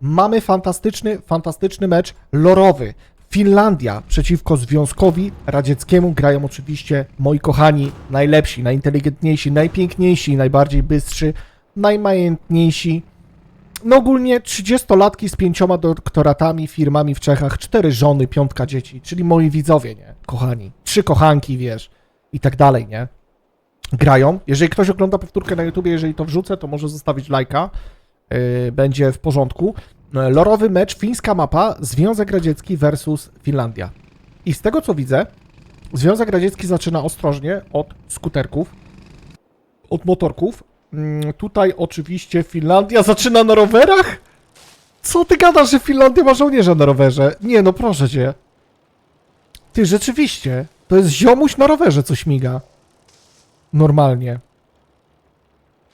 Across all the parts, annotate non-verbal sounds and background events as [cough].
Mamy fantastyczny, fantastyczny mecz lorowy. Finlandia przeciwko Związkowi Radzieckiemu grają oczywiście moi kochani, najlepsi, najinteligentniejsi, najpiękniejsi, najbardziej bystrzy, najmajętniejsi. No ogólnie 30-latki z pięcioma doktoratami, firmami w Czechach, cztery żony, piątka dzieci, czyli moi widzowie, nie? Kochani. Trzy kochanki, wiesz, i tak dalej, nie? Grają. Jeżeli ktoś ogląda powtórkę na YouTubie, jeżeli to wrzucę, to może zostawić lajka. Yy, będzie w porządku. Yy, Lorowy mecz, fińska mapa, Związek Radziecki versus Finlandia. I z tego co widzę, Związek Radziecki zaczyna ostrożnie od skuterków, od motorków. Mm, Tutaj oczywiście Finlandia zaczyna na rowerach? Co ty gadasz, że Finlandia ma żołnierza na rowerze? Nie, no proszę cię. Ty, rzeczywiście. To jest ziomuś na rowerze, co śmiga. Normalnie.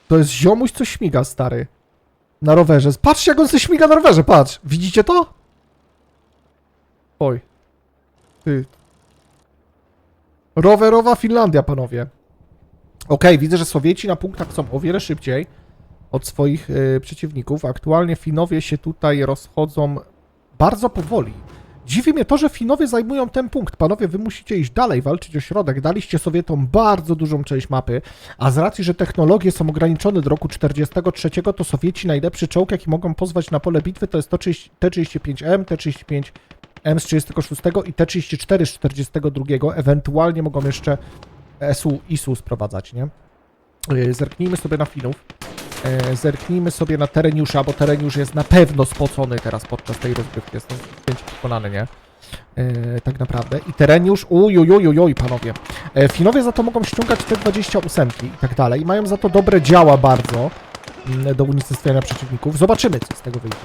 To jest ziomuś, co śmiga, stary. Na rowerze. Patrzcie, jak on się śmiga na rowerze, patrz. Widzicie to? Oj. Ty. Rowerowa Finlandia, panowie. Okej, widzę, że Sowieci na punktach są o wiele szybciej od swoich y, przeciwników. Aktualnie Finowie się tutaj rozchodzą bardzo powoli. Dziwi mnie to, że Finowie zajmują ten punkt. Panowie, wy musicie iść dalej, walczyć o środek. Daliście Sowietom bardzo dużą część mapy, a z racji, że technologie są ograniczone do roku 43, to Sowieci najlepszy czołg, jaki mogą pozwać na pole bitwy, to jest to T-35M, T-35M z 36 i T-34 z 42. Ewentualnie mogą jeszcze SU, ISU sprowadzać, nie? Yy, Zerknijmy sobie na Finów. Yy, Zerknijmy sobie na Tereniusza, bo Tereniusz jest na pewno spocony teraz podczas tej rozgrywki. Jestem przekonany, nie? Yy, tak naprawdę. I Tereniusz, ujujujujuj, panowie. Yy, Finowie za to mogą ściągać te 28 i tak dalej. I mają za to dobre działa bardzo mm, do unicestwiania przeciwników. Zobaczymy, co z tego wyjdzie.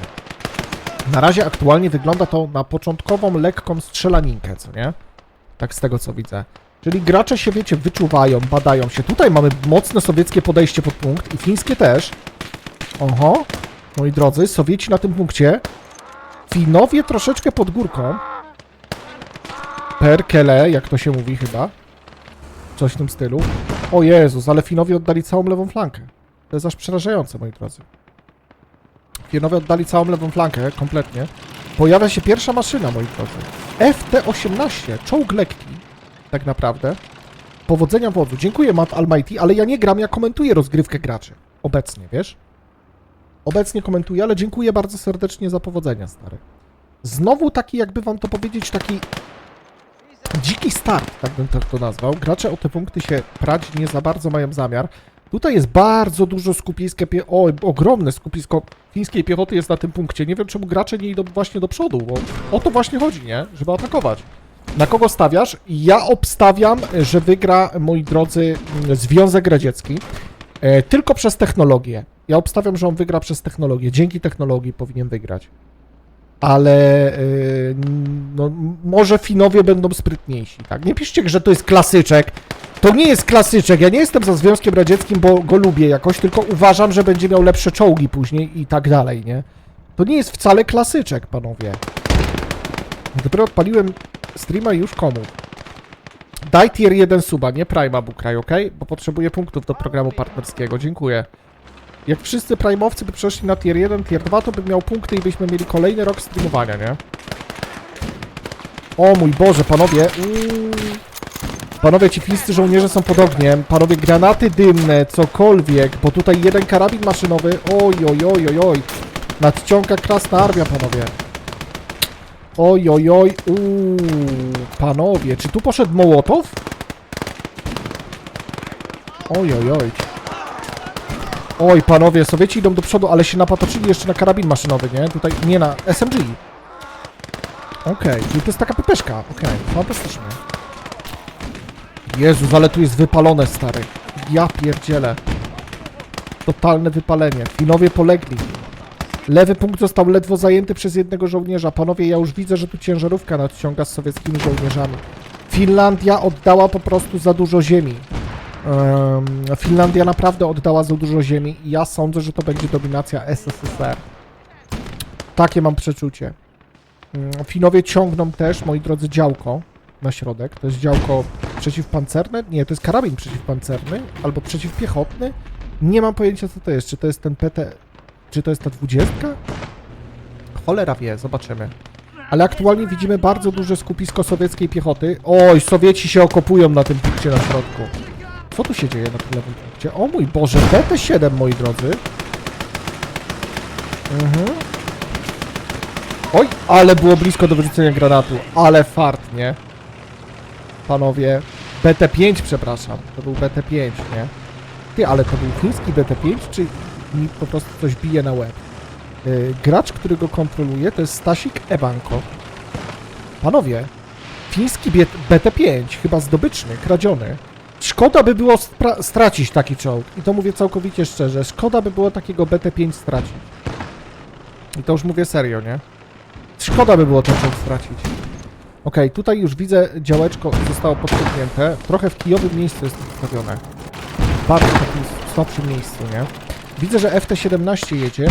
Na razie aktualnie wygląda to na początkową, lekką strzelaninkę, co nie? Tak z tego, co widzę. Czyli gracze się, wiecie, wyczuwają, badają się. Tutaj mamy mocne sowieckie podejście pod punkt i fińskie też. Oho, moi drodzy, Sowieci na tym punkcie. Finowie troszeczkę pod górką. Perkele, jak to się mówi chyba. Coś w tym stylu. O Jezus, ale Finowie oddali całą lewą flankę. To jest aż przerażające, moi drodzy. Finowie oddali całą lewą flankę, kompletnie. Pojawia się pierwsza maszyna, moi drodzy. FT-18, czołg lekki, tak naprawdę. Powodzenia wodzu. Dziękuję, Matt Almighty, ale ja nie gram, ja komentuję rozgrywkę graczy. Obecnie, wiesz? Obecnie komentuję, ale dziękuję bardzo serdecznie za powodzenia, stary. Znowu taki, jakby wam to powiedzieć, taki dziki start, tak bym to, to nazwał. Gracze o te punkty się prać nie za bardzo mają zamiar. Tutaj jest bardzo dużo skupiska, o, ogromne skupisko fińskiej piechoty jest na tym punkcie. Nie wiem, czemu gracze nie idą właśnie do przodu, bo o to właśnie chodzi, nie? Żeby atakować. Na kogo stawiasz? Ja obstawiam, że wygra, moi drodzy, Związek Radziecki. E, tylko przez technologię. Ja obstawiam, że on wygra przez technologię. Dzięki technologii powinien wygrać. Ale e, no, może Finowie będą sprytniejsi, tak? Nie piszcie, że to jest klasyczek. To nie jest klasyczek. Ja nie jestem za Związkiem Radzieckim, bo go lubię jakoś, tylko uważam, że będzie miał lepsze czołgi później i tak dalej, nie? To nie jest wcale klasyczek, panowie. Dopiero odpaliłem streama już komu. Daj tier 1 suba, nie Prima Bukraj, ok? Bo potrzebuję punktów do programu partnerskiego. Dziękuję. Jak wszyscy Prime'owcy by przeszli na tier 1, tier 2, to bym miał punkty i byśmy mieli kolejny rok streamowania, nie? O mój Boże, panowie. Panowie, ci fińscy żołnierze są pod ogniem. Panowie, granaty dymne, cokolwiek, bo tutaj jeden karabin maszynowy. Oj, oj, oj, oj, oj. Nadciąga krasna armia, panowie. Oj, oj, oj, uuu, panowie, czy tu poszedł Mołotow? Oj, oj, oj. Oj, panowie, Sowieci idą do przodu, ale się napatoczyli jeszcze na karabin maszynowy, nie? Tutaj, nie na SMG. Okej, czyli to jest taka pepeszka, okej, fantastycznie. Jezus, ale tu jest wypalone, stary. Ja pierdzielę. Totalne wypalenie. Finowie polegli. Lewy punkt został ledwo zajęty przez jednego żołnierza. Panowie, ja już widzę, że tu ciężarówka nadciąga z sowieckimi żołnierzami. Finlandia oddała po prostu za dużo ziemi. Em, Finlandia naprawdę oddała za dużo ziemi i ja sądzę, że to będzie dominacja SSSR. Takie mam przeczucie. Mm, Finowie ciągną też, moi drodzy, działko na środek. To jest działko przeciwpancerne? Nie, to jest karabin przeciwpancerny albo przeciwpiechotny. Nie mam pojęcia, co to jest. Czy to jest ten PT... Czy to jest ta dwudziestka? Cholera wie, zobaczymy. Ale aktualnie widzimy bardzo duże skupisko sowieckiej piechoty. Oj, Sowieci się okopują na tym punkcie na środku. Co tu się dzieje na tym lewym punkcie? O mój Boże, BT-7, moi drodzy. Mhm. Oj, ale było blisko do wyrzucenia granatu. Ale fart, nie? Panowie, BT-5, przepraszam. To był BT-5, nie? Ty, ale to był chiński BT-5, czy mi po prostu coś bije na łeb? Yy, gracz, który go kontroluje, to jest Stasik Ebanko. Panowie, fiński biet- BT-5, chyba zdobyczny, kradziony. Szkoda by było stracić taki czołg. I to mówię całkowicie szczerze. Szkoda by było takiego BT-5 stracić. I to już mówię serio, nie? Szkoda by było ten czołg stracić. Okej, tutaj już widzę działeczko zostało podciągnięte. Trochę w kijowym miejscu jest ustawione. Bardzo takim słabszym miejscu, nie? Widzę, że FT-17 jedzie.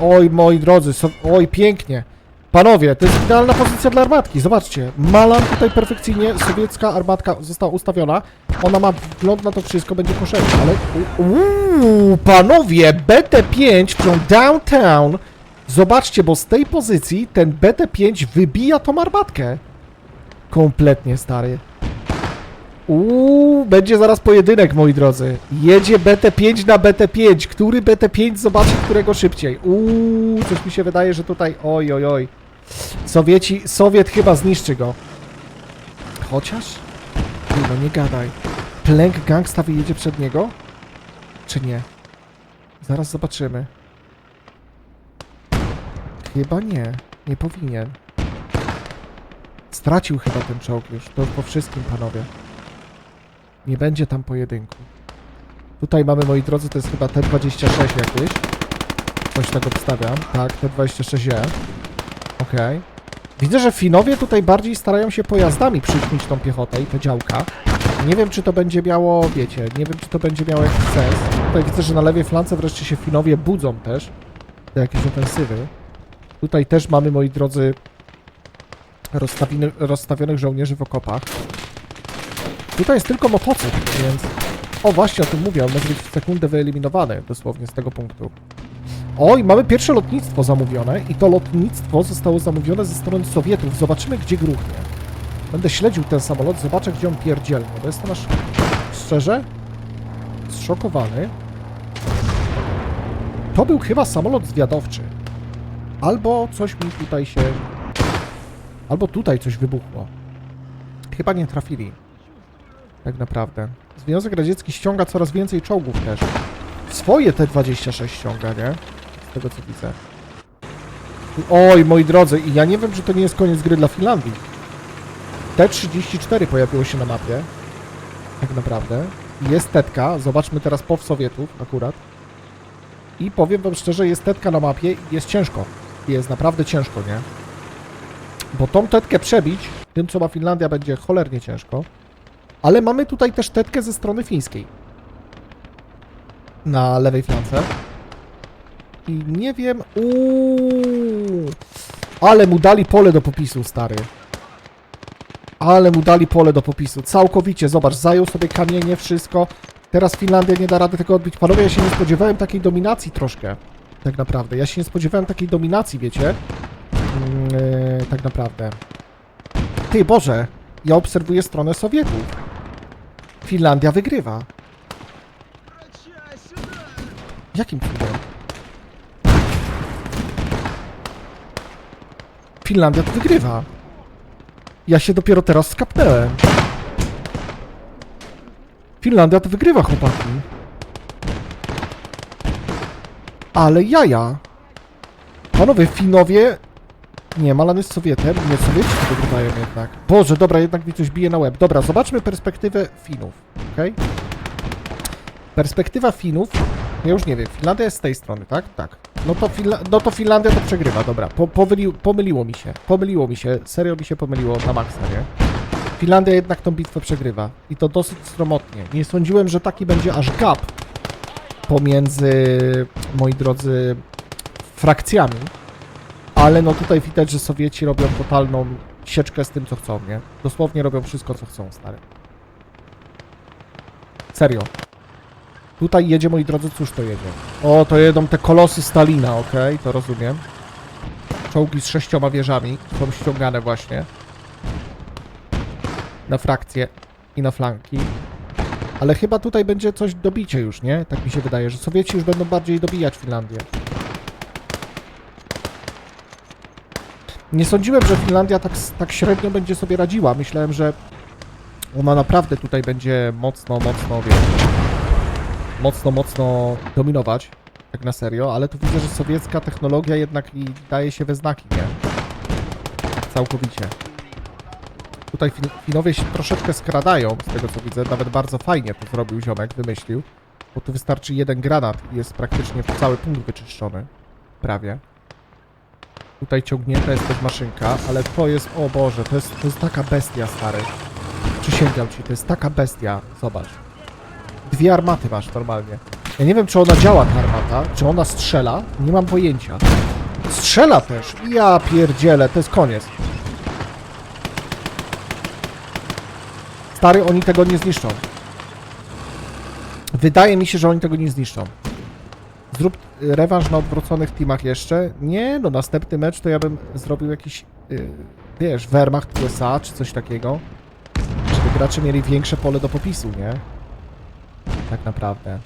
Oj, moi drodzy, so... oj, pięknie. Panowie, to jest idealna pozycja dla armatki. Zobaczcie, Malan tutaj perfekcyjnie, sowiecka armatka została ustawiona. Ona ma wgląd na to wszystko, będzie koszenie, ale... Uuu, panowie, BT-5 from downtown. Zobaczcie, bo z tej pozycji ten BT-5 wybija tą armatkę. Kompletnie, stary. Uuu, będzie zaraz pojedynek, moi drodzy. Jedzie BT5 na BT5. Który BT5 zobaczy, którego szybciej? Uuu, coś mi się wydaje, że tutaj... Oj, oj, oj. Sowieci... Sowiet chyba zniszczy go. Chociaż? No nie gadaj. Plęk gangsta wyjedzie przed niego? Czy nie? Zaraz zobaczymy. Chyba nie. Nie powinien. Stracił chyba ten czołg już. To po wszystkim, panowie. Nie będzie tam pojedynku. Tutaj mamy, moi drodzy, to jest chyba T26 jakieś. Coś tak obstawiam. Tak, T26E. Okej. Widzę, że Finowie tutaj bardziej starają się pojazdami przyćmić tą piechotę i te działka. Nie wiem, czy to będzie miało, wiecie, nie wiem, czy to będzie miało jakiś sens. Tutaj widzę, że na lewej flance wreszcie się Finowie budzą też do jakiejś ofensywy. Tutaj też mamy, moi drodzy, rozstawiony, rozstawionych żołnierzy w okopach. Tutaj jest tylko motocykl, więc... O, właśnie o tym mówię, on może być w sekundę wyeliminowany dosłownie z tego punktu. O, i mamy pierwsze lotnictwo zamówione i to lotnictwo zostało zamówione ze strony Sowietów. Zobaczymy, gdzie gruchnie. Będę śledził ten samolot, zobaczę, gdzie on pierdzielnie, bo jestem aż szczerze zszokowany. To był chyba samolot zwiadowczy. Albo coś mi tutaj się... Albo tutaj coś wybuchło. Chyba nie trafili. Tak naprawdę. Związek Radziecki ściąga coraz więcej czołgów też. Swoje T-26 ściąga, nie? Z tego co widzę. Oj, moi drodzy, i ja nie wiem, czy to nie jest koniec gry dla Finlandii. T-34 pojawiło się na mapie. Tak naprawdę. Jest tetka, zobaczmy teraz POW Sowietów akurat. I powiem wam szczerze, jest tetka na mapie i jest ciężko. Jest naprawdę ciężko, nie? Bo tą tetkę przebić, tym co ma Finlandia, będzie cholernie ciężko. Ale mamy tutaj też tetkę ze strony fińskiej. Na lewej flance. I nie wiem... Uuu, ale mu dali pole do popisu, stary. Ale mu dali pole do popisu. Całkowicie, zobacz, zajął sobie kamienie, wszystko. Teraz Finlandia nie da rady tego odbić. Panowie, ja się nie spodziewałem takiej dominacji troszkę. Tak naprawdę. Ja się nie spodziewałem takiej dominacji, wiecie? E, tak naprawdę. Ty, Boże, ja obserwuję stronę Sowietów. Finlandia wygrywa. Jakim cudem? Finlandia to wygrywa. Ja się dopiero teraz skapnęłem. Finlandia to wygrywa, chłopaki. Ale jaja. Panowie, Finowie... Nie, Malan jest Sowietem. Nie, Sowieci to wygrywają jednak. Boże, dobra, jednak mi coś bije na łeb. Dobra, zobaczmy perspektywę Finów, okej? Perspektywa Finów... Ja już nie wiem, Finlandia jest z tej strony, tak? Tak. No to, Finla... no to Finlandia to przegrywa, dobra. Po, powyli... Pomyliło mi się. Pomyliło mi się. Serio mi się pomyliło na maksa, nie? Finlandia jednak tą bitwę przegrywa. I to dosyć stromotnie. Nie sądziłem, że taki będzie aż gap pomiędzy, moi drodzy, frakcjami. Ale no tutaj widać, że Sowieci robią totalną sieczkę z tym, co chcą, nie? Dosłownie robią wszystko, co chcą, stary. Serio. Tutaj jedzie, moi drodzy, cóż to jedzie? O, to jedą te kolosy Stalina, okej, to rozumiem. czołgi z sześcioma wieżami są ściągane właśnie na frakcje i na flanki. Ale chyba tutaj będzie coś dobicie już, nie? Tak mi się wydaje, że Sowieci już będą bardziej dobijać Finlandię. Nie sądziłem, że Finlandia tak, tak średnio będzie sobie radziła. Myślałem, że ona naprawdę tutaj będzie mocno, mocno, wiesz, mocno, mocno dominować, tak na serio, ale tu widzę, że sowiecka technologia jednak i daje się we znaki, nie? Całkowicie. Tutaj fin Finowie się troszeczkę skradają, z tego co widzę, nawet bardzo fajnie to zrobił ziomek, wymyślił, bo tu wystarczy jeden granat i jest praktycznie cały punkt wyczyszczony, prawie. Tutaj ciągnięta jest też maszynka, ale to jest, o Boże, to jest, to jest taka bestia, stary. Przysięgam ci, to jest taka bestia, zobacz. Dwie armaty masz normalnie. Ja nie wiem, czy ona działa, ta armata, czy ona strzela, nie mam pojęcia. Strzela też, ja pierdzielę, to jest koniec. Stary, oni tego nie zniszczą. Wydaje mi się, że oni tego nie zniszczą. Zrób rewanż na odwróconych teamach jeszcze. Nie, no następny mecz to ja bym zrobił jakiś, yy, wiesz, Wehrmacht USA czy coś takiego. Żeby gracze mieli większe pole do popisu, nie? Tak naprawdę.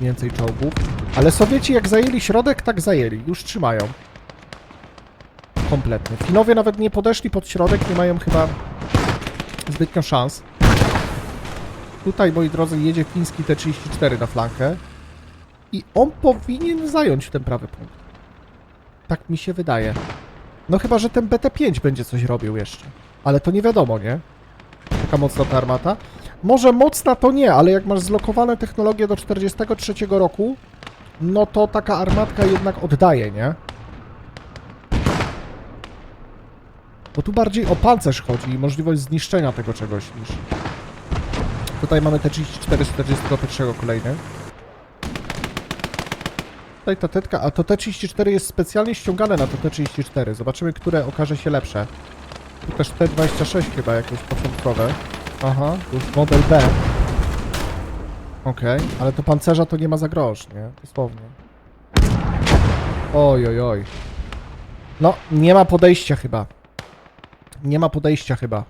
Więcej czołgów. Ale Sowieci jak zajęli środek, tak zajęli. Już trzymają. Kompletnie. Finowie nawet nie podeszli pod środek, nie mają chyba zbytnio szans. Tutaj, moi drodzy, jedzie fiński T-34 na flankę. I on powinien zająć ten prawy punkt. Tak mi się wydaje. No chyba, że ten BT-5 będzie coś robił jeszcze. Ale to nie wiadomo, nie? Taka mocna ta armata. Może mocna to nie, ale jak masz zlokowane technologie do 43 roku, no to taka armatka jednak oddaje, nie? Bo tu bardziej o pancerz chodzi i możliwość zniszczenia tego czegoś niż... Tutaj mamy te 34 z 41 kolejny. Tutaj ta tetka, a to T34 jest specjalnie ściągane na to T34. Zobaczymy, które okaże się lepsze. Tu też T26 chyba jakieś początkowe. Aha, już model B. Okej, ale to pancerza to nie ma za grosz, nie? Dosłownie. Oj, oj, oj. No, nie ma podejścia chyba. Nie ma podejścia chyba.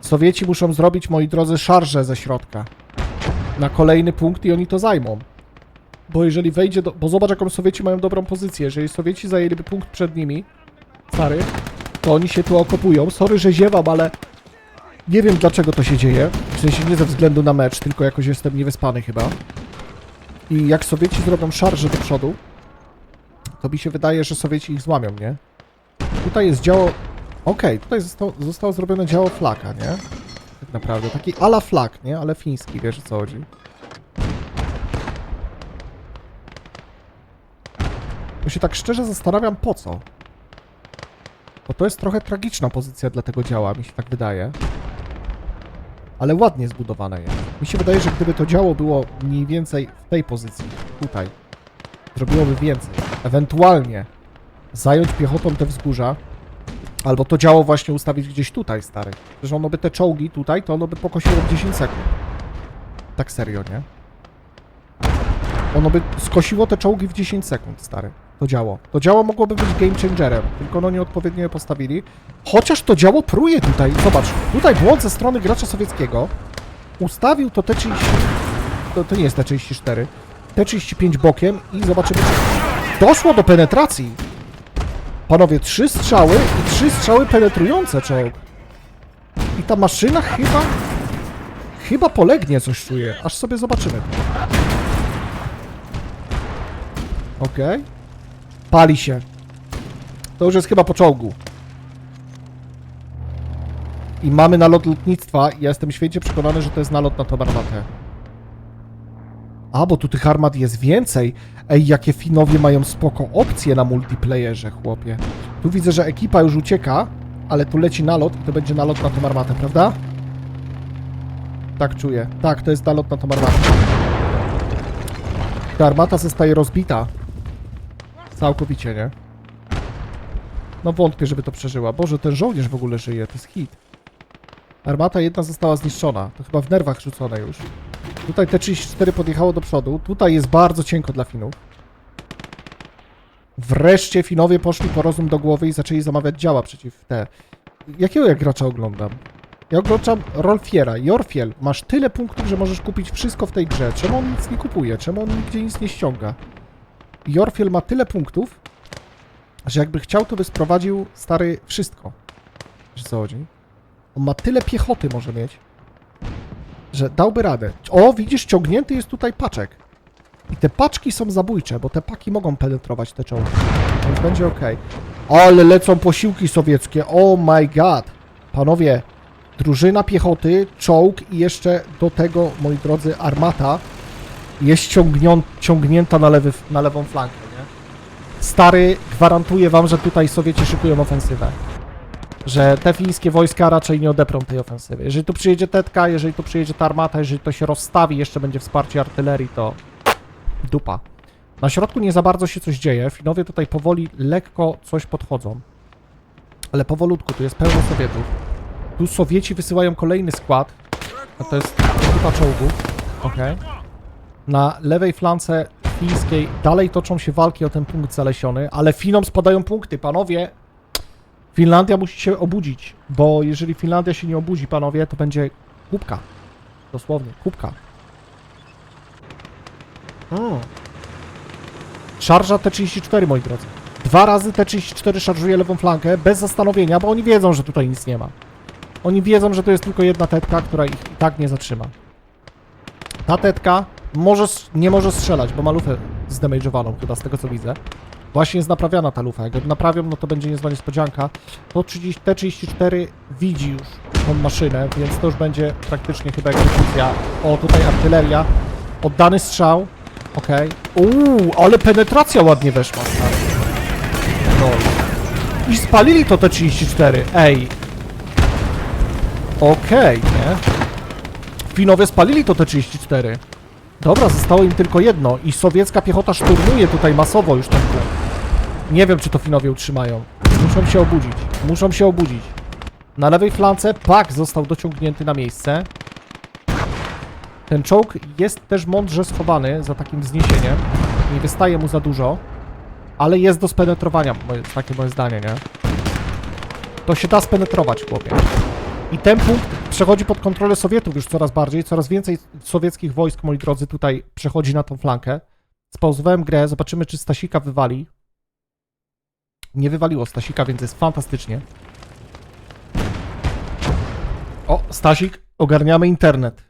Sowieci muszą zrobić, moi drodzy, szarże ze środka. Na kolejny punkt i oni to zajmą. Bo jeżeli wejdzie do... Bo zobacz, jaką Sowieci mają dobrą pozycję. Jeżeli Sowieci zajęliby punkt przed nimi, stary, to oni się tu okopują. Sorry, że ziewam, ale nie wiem, dlaczego to się dzieje. W sensie nie ze względu na mecz, tylko jakoś jestem niewyspany chyba. I jak Sowieci zrobią szarże do przodu, to mi się wydaje, że Sowieci ich złamią, nie? Tutaj jest działo... Okej, tutaj zostało, zostało zrobione działo flaka, nie? Tak naprawdę. Taki ala flak, nie? Ale fiński, wiesz o co chodzi. Bo się tak szczerze zastanawiam po co. Bo to jest trochę tragiczna pozycja dla tego działa, mi się tak wydaje. Ale ładnie zbudowane jest. Mi się wydaje, że gdyby to działo było mniej więcej w tej pozycji, tutaj, zrobiłoby więcej. Ewentualnie zająć piechotą te wzgórza, albo to działo właśnie ustawić gdzieś tutaj, stary. Że ono by te czołgi tutaj, to ono by pokosiło w 10 sekund. Tak serio, nie? Ono by skosiło te czołgi w 10 sekund, stary. To działo. To działo mogłoby być game changerem, tylko no nieodpowiednio je postawili. Chociaż to działo pruje tutaj. Zobacz, tutaj błąd ze strony gracza sowieckiego. Ustawił to T30... To, to nie jest T34. T35 bokiem i zobaczymy... Doszło do penetracji! Panowie, trzy strzały i trzy strzały penetrujące czołg. I ta maszyna chyba... Chyba polegnie, coś czuję. Aż sobie zobaczymy. Okej. Pali się. To już jest chyba po czołgu. I mamy nalot lotnictwa ja jestem święcie przekonany, że to jest nalot na tą armatę. A, bo tu tych armat jest więcej. Ej, jakie Finowie mają spoko opcje na multiplayerze, chłopie. Tu widzę, że ekipa już ucieka, ale tu leci nalot i to będzie nalot na tą armatę, prawda? Tak czuję. Tak, to jest nalot na tą armatę. Ta armata zostaje rozbita. Całkowicie, nie? No wątpię, żeby to przeżyła. Boże, ten żołnierz w ogóle żyje, to jest hit. Armata jedna została zniszczona. To chyba w nerwach rzucone już. Tutaj T-34 podjechało do przodu. Tutaj jest bardzo cienko dla Finów. Wreszcie Finowie poszli po rozum do głowy i zaczęli zamawiać działa przeciw te. Jakiego ja gracza oglądam? Ja oglądam Rolfiera. Jorfiel, masz tyle punktów, że możesz kupić wszystko w tej grze. Czemu on nic nie kupuje? Czemu on nigdzie nic nie ściąga? Jorfiel ma tyle punktów, że jakby chciał, to by sprowadził stary wszystko. Wiesz co chodzi? On ma tyle piechoty może mieć, że dałby radę. O, widzisz, ciągnięty jest tutaj paczek. I te paczki są zabójcze, bo te paki mogą penetrować te czołgi. Więc będzie ok. Ale lecą posiłki sowieckie. Oh my god. Panowie, drużyna piechoty, czołg i jeszcze do tego, moi drodzy, armata jest ciągnią, ciągnięta na, lewy, na lewą flankę, nie? Stary, gwarantuję wam, że tutaj Sowieci szykują ofensywę. Że te fińskie wojska raczej nie odeprą tej ofensywy. Jeżeli tu przyjedzie tetka, jeżeli tu przyjedzie ta armata, jeżeli to się rozstawi, jeszcze będzie wsparcie artylerii, to dupa. Na środku nie za bardzo się coś dzieje. Finowie tutaj powoli, lekko coś podchodzą. Ale powolutku, tu jest pełno Sowietów. Tu Sowieci wysyłają kolejny skład. A to jest grupa czołgów. Okej. Na lewej flance fińskiej dalej toczą się walki o ten punkt zalesiony, ale Finom spadają punkty, panowie. Finlandia musi się obudzić, bo jeżeli Finlandia się nie obudzi, panowie, to będzie kubka. Dosłownie, kubka. O. Szarża T-34, moi drodzy. Dwa razy T-34 szarżuje lewą flankę, bez zastanowienia, bo oni wiedzą, że tutaj nic nie ma. Oni wiedzą, że to jest tylko jedna tetka, która ich i tak nie zatrzyma. Ta tetka może, nie może strzelać, bo ma lufę zdamage'owaną chyba z tego co widzę. Właśnie jest naprawiana ta lufa. Jak ją naprawią, no to będzie niezła niespodzianka. To 30, T34 widzi już tą maszynę, więc to już będzie praktycznie chyba egzekucja. O, tutaj artyleria. Oddany strzał. Okej. Uuu, ale penetracja ładnie weszła. No. I spalili to T34. Ej. Okej, nie? Finowie spalili to T-34. Dobra, zostało im tylko jedno i sowiecka piechota szturmuje tutaj masowo już ten punkt. Nie wiem, czy to Finowie utrzymają. Muszą się obudzić. Muszą się obudzić. Na lewej flance Pak został dociągnięty na miejsce. Ten czołg jest też mądrze schowany za takim wzniesieniem. Nie wystaje mu za dużo, ale jest do spenetrowania, moje, takie moje zdanie, nie? To się da spenetrować, chłopie. I ten punkt przechodzi pod kontrolę Sowietów już coraz bardziej. Coraz więcej sowieckich wojsk, moi drodzy, tutaj przechodzi na tą flankę. Spauzowałem grę, zobaczymy, czy Stasika wywali. Nie wywaliło Stasika, więc jest fantastycznie. O, Stasik, ogarniamy internet.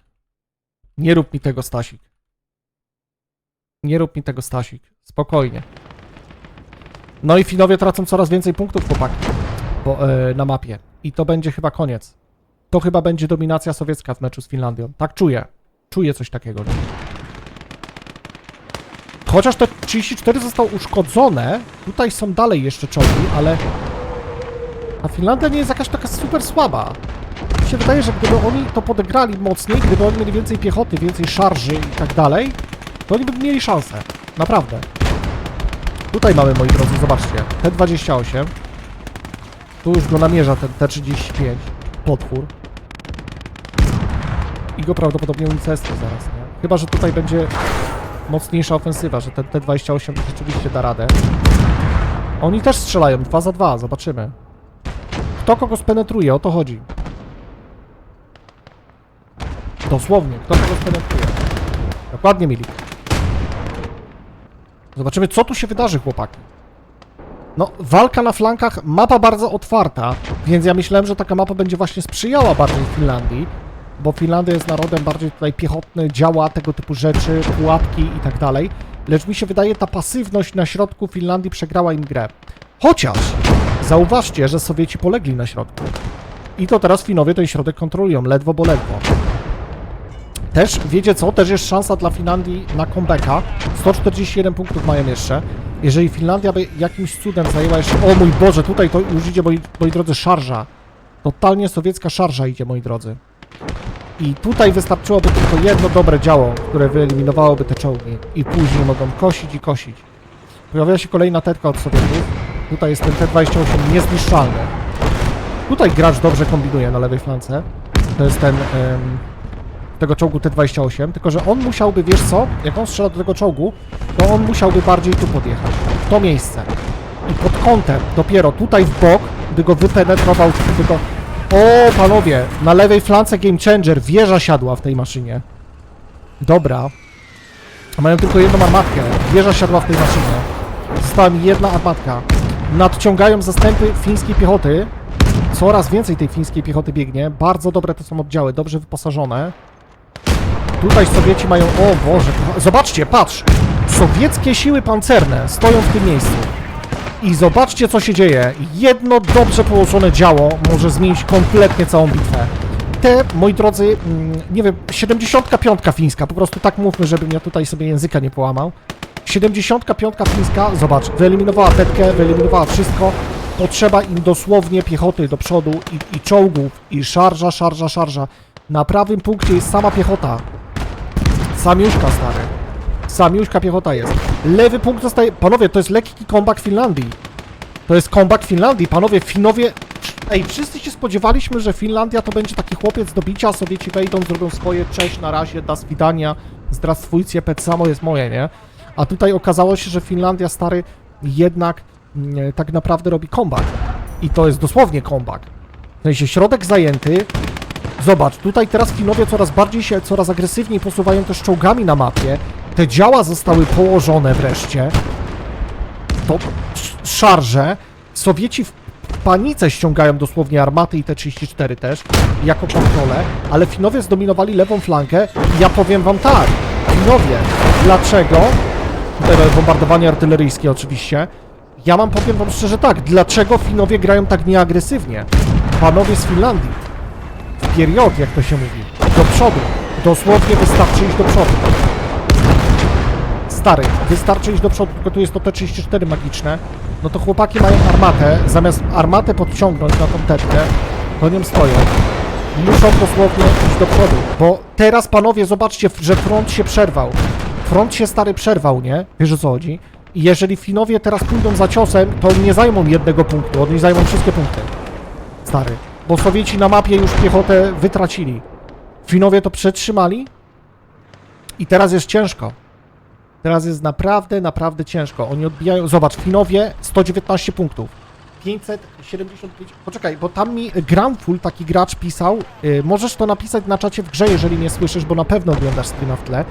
Nie rób mi tego, Stasik. Nie rób mi tego, Stasik. Spokojnie. No i Finowie tracą coraz więcej punktów, chłopaki, bo, e, na mapie. I to będzie chyba koniec. To chyba będzie dominacja sowiecka w meczu z Finlandią. Tak czuję. Czuję coś takiego. Chociaż te 34 zostało uszkodzone, tutaj są dalej jeszcze czołgi, ale a Finlandia nie jest jakaś taka super słaba. Mi się wydaje, że gdyby oni to podegrali mocniej, gdyby oni mieli więcej piechoty, więcej szarży i tak dalej, to oni by mieli szansę. Naprawdę. Tutaj mamy, moi drodzy, zobaczcie. T28. Tu już go namierza ten T35. Potwór. I go prawdopodobnie unicestwi zaraz, nie? Chyba, że tutaj będzie mocniejsza ofensywa, że ten T28 rzeczywiście da radę. Oni też strzelają, dwa za dwa, zobaczymy. Kto kogo spenetruje, o to chodzi. Dosłownie, kto kogo spenetruje. Dokładnie, Milik. Zobaczymy, co tu się wydarzy, chłopaki. No, walka na flankach, mapa bardzo otwarta, więc ja myślałem, że taka mapa będzie właśnie sprzyjała bardziej Finlandii, bo Finlandia jest narodem bardziej tutaj piechotny, działa tego typu rzeczy, pułapki i tak dalej. Lecz mi się wydaje, ta pasywność na środku Finlandii przegrała im grę. Chociaż zauważcie, że Sowieci polegli na środku. I to teraz Finowie ten środek kontrolują, ledwo bo ledwo. Też, wiecie co, też jest szansa dla Finlandii na comebacka. 141 punktów mają jeszcze. Jeżeli Finlandia by jakimś cudem zajęła jeszcze... O mój Boże, tutaj to już idzie, moi, moi drodzy, szarża. Totalnie sowiecka szarża idzie, moi drodzy. I tutaj wystarczyłoby tylko jedno dobre działo, które wyeliminowałoby te czołgi. I później mogą kosić i kosić. Pojawia się kolejna tetka od Sowietów. Tutaj jest ten T-28 niezniszczalny. Tutaj gracz dobrze kombinuje na lewej flance. To jest ten... em, tego czołgu T-28, tylko że on musiałby, wiesz co, jak on strzela do tego czołgu, to on musiałby bardziej tu podjechać, w to miejsce. I pod kątem, dopiero tutaj w bok, by go wypenetrował, by go... O, panowie, na lewej flance Game Changer, wieża siadła w tej maszynie. Dobra. Mają tylko jedną armatkę, wieża siadła w tej maszynie. Została mi jedna armatka. Nadciągają zastępy fińskiej piechoty. Coraz więcej tej fińskiej piechoty biegnie. Bardzo dobre to są oddziały, dobrze wyposażone. Tutaj Sowieci mają... O Boże, zobaczcie, patrz! Sowieckie siły pancerne stoją w tym miejscu. I zobaczcie, co się dzieje. Jedno dobrze położone działo może zmienić kompletnie całą bitwę. Te, moi drodzy, mm, nie wiem, 75 fińska, po prostu tak mówmy, żebym ja tutaj sobie języka nie połamał. 75 fińska, zobacz, wyeliminowała tetkę, wyeliminowała wszystko. Potrzeba im dosłownie piechoty do przodu i, i czołgów, i szarża, szarża, szarża. Na prawym punkcie jest sama piechota. Samiuszka, stary. Samiuszka piechota jest. Lewy punkt zostaje... Panowie, to jest lekki comeback Finlandii. To jest comeback Finlandii. Panowie, Finowie... Ej, wszyscy się spodziewaliśmy, że Finlandia to będzie taki chłopiec do bicia, Sowieci wejdą, zrobią swoje, cześć, na razie, da swidania, zdrastwujcie, pet samo jest moje, nie? A tutaj okazało się, że Finlandia, stary, jednak mm, tak naprawdę robi comeback. I to jest dosłownie comeback. W sensie środek zajęty, Zobacz, tutaj teraz Finowie coraz bardziej się, coraz agresywniej posuwają też czołgami na mapie. Te działa zostały położone wreszcie. To sz- szarże. Sowieci w panice ściągają dosłownie armaty i T-34 też, jako kontrolę, ale Finowie zdominowali lewą flankę i ja powiem wam tak, Finowie, dlaczego, mamy bombardowanie artyleryjskie oczywiście, ja mam powiem wam szczerze tak, dlaczego Finowie grają tak nieagresywnie? Panowie z Finlandii, w period, jak to się mówi, do przodu, dosłownie wystarczy iść do przodu. Stary, wystarczy iść do przodu, tylko tu jest to T-34 magiczne, no to chłopaki mają armatę, zamiast armatę podciągnąć na tą tetkę, to nią stoją. Muszą dosłownie iść do przodu, bo teraz panowie zobaczcie, że front się przerwał. Front się stary przerwał, nie? Wiesz o co chodzi? I jeżeli Finowie teraz pójdą za ciosem, to nie zajmą jednego punktu, oni zajmą wszystkie punkty. Stary, bo Sowieci na mapie już piechotę wytracili. Finowie to przetrzymali i teraz jest ciężko. Teraz jest naprawdę, naprawdę ciężko. Oni odbijają. Zobacz, Finowie 119 punktów. 575. Poczekaj, bo tam mi Gramful, taki gracz, pisał. y, możesz to napisać na czacie w grze, jeżeli nie słyszysz, bo na pewno oglądasz streama w tle.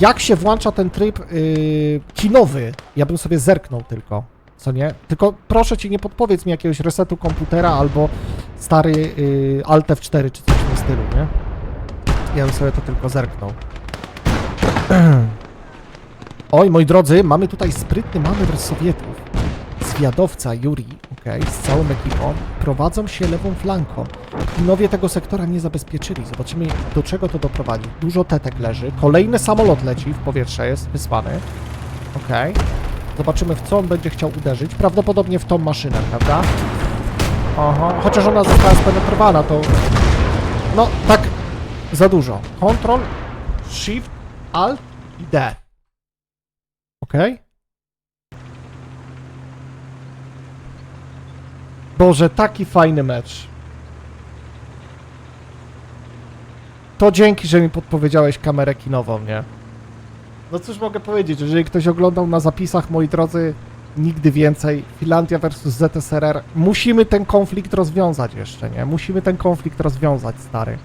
Jak się włącza ten tryb y, kinowy? Ja bym sobie zerknął tylko. Co nie? Tylko proszę cię, nie podpowiedz mi jakiegoś resetu komputera albo stary y, Alt F4 czy coś w tym stylu, nie? Ja bym sobie to tylko zerknął. [clears throat] Oj, moi drodzy, mamy tutaj sprytny manewr Sowietów. Zwiadowca Yuri, okej, z całą ekipą, prowadzą się lewą flanką. Finowie tego sektora nie zabezpieczyli. Zobaczymy, do czego to doprowadzi. Dużo tetek leży. Kolejny samolot leci w powietrze, jest wysłany. Okej. Zobaczymy, w co on będzie chciał uderzyć. Prawdopodobnie w tą maszynę, prawda? Aha, chociaż ona została spenetrowana, to... No, tak za dużo. Control, Shift, Alt i D. Okej? Boże, taki fajny mecz. To dzięki, że mi podpowiedziałeś kamerę kinową, nie? No cóż mogę powiedzieć, jeżeli ktoś oglądał na zapisach, moi drodzy, nigdy więcej. Finlandia versus ZSRR. Musimy ten konflikt rozwiązać jeszcze, nie? Musimy ten konflikt rozwiązać, stary.